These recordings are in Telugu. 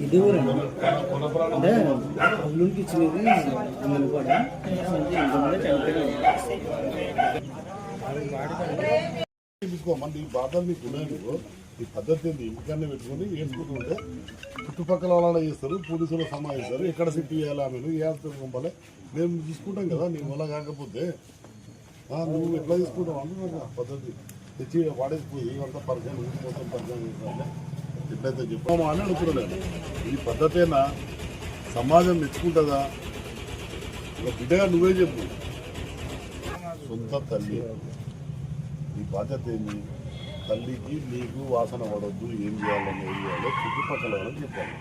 ఇది అంటే అల్లుడికి ఇచ్చినది అమ్మని కూడా ఇంతమంది చనిపోయింది మీకు మంది ఈ బాధలు మీకు ఉన్నాయి ఈ పద్ధతి ఏంది? ఇంటికన్నా వేసుకుంటుంటే చుట్టుపక్కల వాళ్ళ చేస్తారు పోలీసులు సమాధిస్తారు ఎక్కడ సిట్టి చేయాలి ఆమె ఏ పంపాలి? మేము చూసుకుంటాం కదా నీ వల్ల కాకపోతే. నువ్వు ఎట్లా తీసుకుంటావు అంటున్నాను పద్ధతి. తెచ్చి వాడేసిపోయి అంతా పరిచయం ఊరి పరిచయం చేస్తాను ఎట్లయితే చెప్పాము అని అనుకున్నాను ఈ పద్ధతేనా సమాజం మెచ్చుకుంటుందా? ఒక బిడ్డగా నువ్వే చెప్పు. సొంత తల్లి. బాధ్యత ఏంది తల్లికి నీకు వాసన పడొద్దు ఏం చేయాలని ఏం చేయాలో చుట్టుపక్కల వాళ్ళకి చెప్పాలి.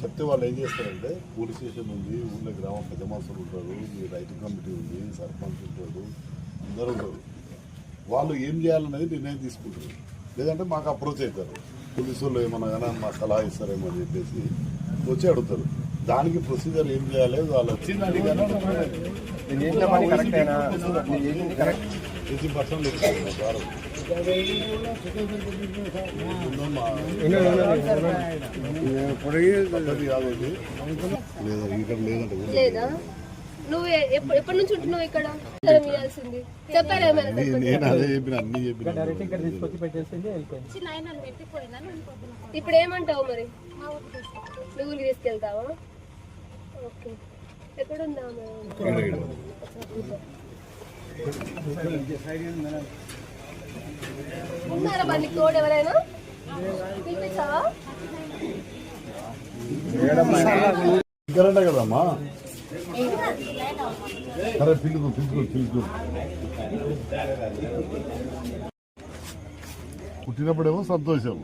చెప్తే వాళ్ళు ఏం చేస్తారంటే పోలీస్ స్టేషన్ ఉంది ఊళ్ళో గ్రామ పెద్ద మనుషులు ఉంటారు మీ రైతు కమిటీ ఉంది సర్పంచ్ ఉంటాడు అందరూ ఉంటారు. వాళ్ళు ఏం చేయాలనేది నిర్ణయం తీసుకుంటారు. లేదంటే మాకు అప్రోచ్ అవుతారు. పోలీసు వాళ్ళు ఏమన్నా కానీ మాకు సలహా ఇస్తారేమో అని చెప్పేసి వచ్చి అడుగుతారు. దానికి ప్రొసీజర్ ఏం చేయాలి వాళ్ళు వచ్చి అడిగాను ఎయిటీ పర్సెంట్ సార్ లేదా ఇక్కడ లేదంటే ఊళ్ళో. లేదా? నువ్వు ఎ- ఎప్ప- ఎప్పటి నుంచి ఉంటున్నావు ఇక్కడ? ఇవ్వాల్సింది చెప్పారా ఇప్పుడు ఏమంటావు మరి? నువ్వు ఊరికి తీసుకెళ్తావా? ఓకే. ఎక్కడుందా. ఉన్నారా బండి తోడు ఎవరైనా? పిలిపించావా కదమ్మా? సరే పిలుపు పిలుపు పిలుపు. పుట్టినప్పుడేమో సంతోషం.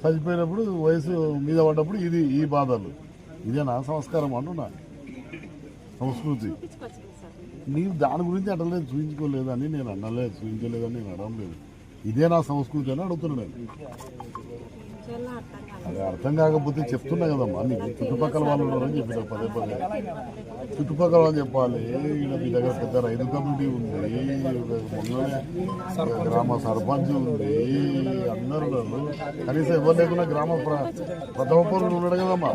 చచ్చిపోయినప్పుడు వయసు మీద పడ్డప్పుడు ఇది ఈ బాధలు. ఇదే నా సంస్కారం అంటున్నా? సంస్కృతి. నీవు దాని గురించి అడగలేదు చూపించుకోలేదని నేను అనలేదు చూపించలేదని నేను అడగలేదు ఇదే నా సంస్కృతి అని అడుగుతున్నాను నేను. అది అర్థం కాకపోతే చెప్తున్నా కదమ్మా నీకు చుట్టుపక్కల వాళ్ళు ఉన్నారని చెప్పిన పదే పదే. చుట్టుపక్కల వాళ్ళు చెప్పాలి మీ దగ్గర పెద్ద రైతు కమిటీ ఉంది మొన్ననే గ్రామ సర్పంచ్ ఉంది అందరూ కనీసం ఎవరు లేకుండా గ్రామ ప్ర- ప్రథమ పౌరుడు ఉన్నాడు కదమ్మా.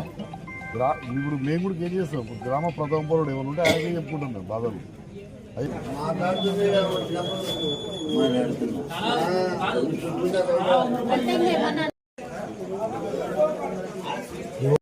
గ్రా ఇప్పుడు మేము కూడా ఏం చేస్తాం ఇప్పుడు గ్రామ ప్రథమ పౌరుడు ఏమైనా ఉంటే ఆయనే చెప్పుకుంటున్నాం బాధలు. ఏమన్నా